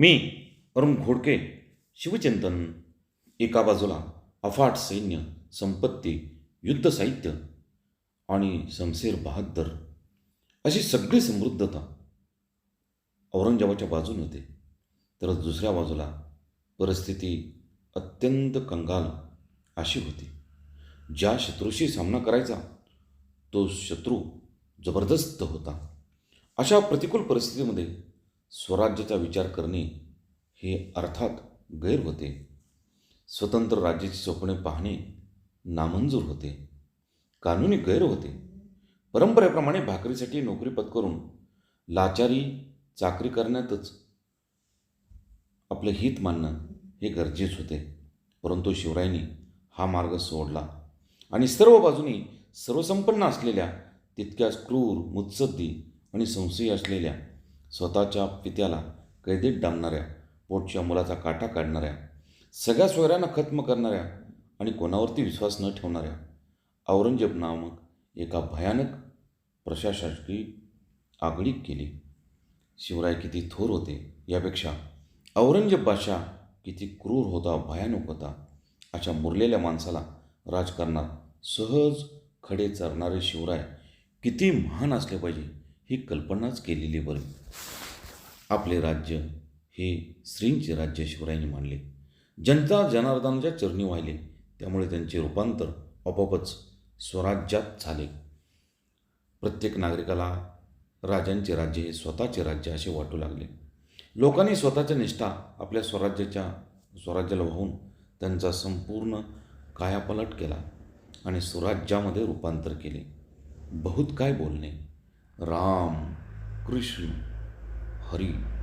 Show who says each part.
Speaker 1: मी अरुण घोडके शिवचिंतन एका बाजूला अफाट सैन्य संपत्ती युद्ध साहित्य आणि शमशेर बहादर अशी सगळी समृद्धता औरंगजेबाच्या बाजूने होते. तर दुसऱ्या बाजूला परिस्थिती अत्यंत कंगाल अशी होती. ज्या शत्रूशी सामना करायचा तो शत्रू जबरदस्त होता. अशा प्रतिकूल परिस्थितीमध्ये स्वराज्याचा विचार करणे हे अर्थात गैर होते. स्वतंत्र राज्याची स्वप्ने पाहणे नामंजूर होते. कानूनी गैर होते. परंपरेप्रमाणे भाकरीसाठी नोकरी पत्करून लाचारी चाकरी करण्यातच आपलं हित मानणं हे गरजेच होते. परंतु शिवरायांनी हा मार्ग सोडला आणि सर्व बाजूनी सर्वसंपन्न असलेल्या तितक्याच क्रूर मुत्सद्दी आणि संशयी असलेल्या स्वतःच्या पित्याला कैदेत डांबणाऱ्या पोटच्या मुलाचा काटा काढणाऱ्या सगळ्या सोयऱ्यांना खत्म करणाऱ्या आणि कोणावरती विश्वास न ठेवणाऱ्या औरंगजेब नामक एका भयानक प्रशासकी आगळीक केली. शिवराय किती थोर होते यापेक्षा औरंगजेब बादशाह किती क्रूर होता भयानक होता अशा मुरलेल्या माणसाला राजकारणात सहज खडे चरणारे शिवराय किती महान असले पाहिजे ही कल्पनाच केलेली बरी. आपले राज्य हे श्रींचे राज्य शिवरायांनी मानले जनता जनार्दनाच्या चरणी वाहिले. त्यामुळे त्यांचे रूपांतर आपोआपच स्वराज्यात झाले. प्रत्येक नागरिकाला राजांचे राज्य हे स्वतःचे राज्य असे वाटू लागले. लोकांनी स्वतःच्या निष्ठा आपल्या स्वराज्याच्या स्वराज्याला वाहून त्यांचा संपूर्ण कायापलट केला आणि स्वराज्यामध्ये रूपांतर केले. बहुत काय बोलणे. राम कृष्ण हरी।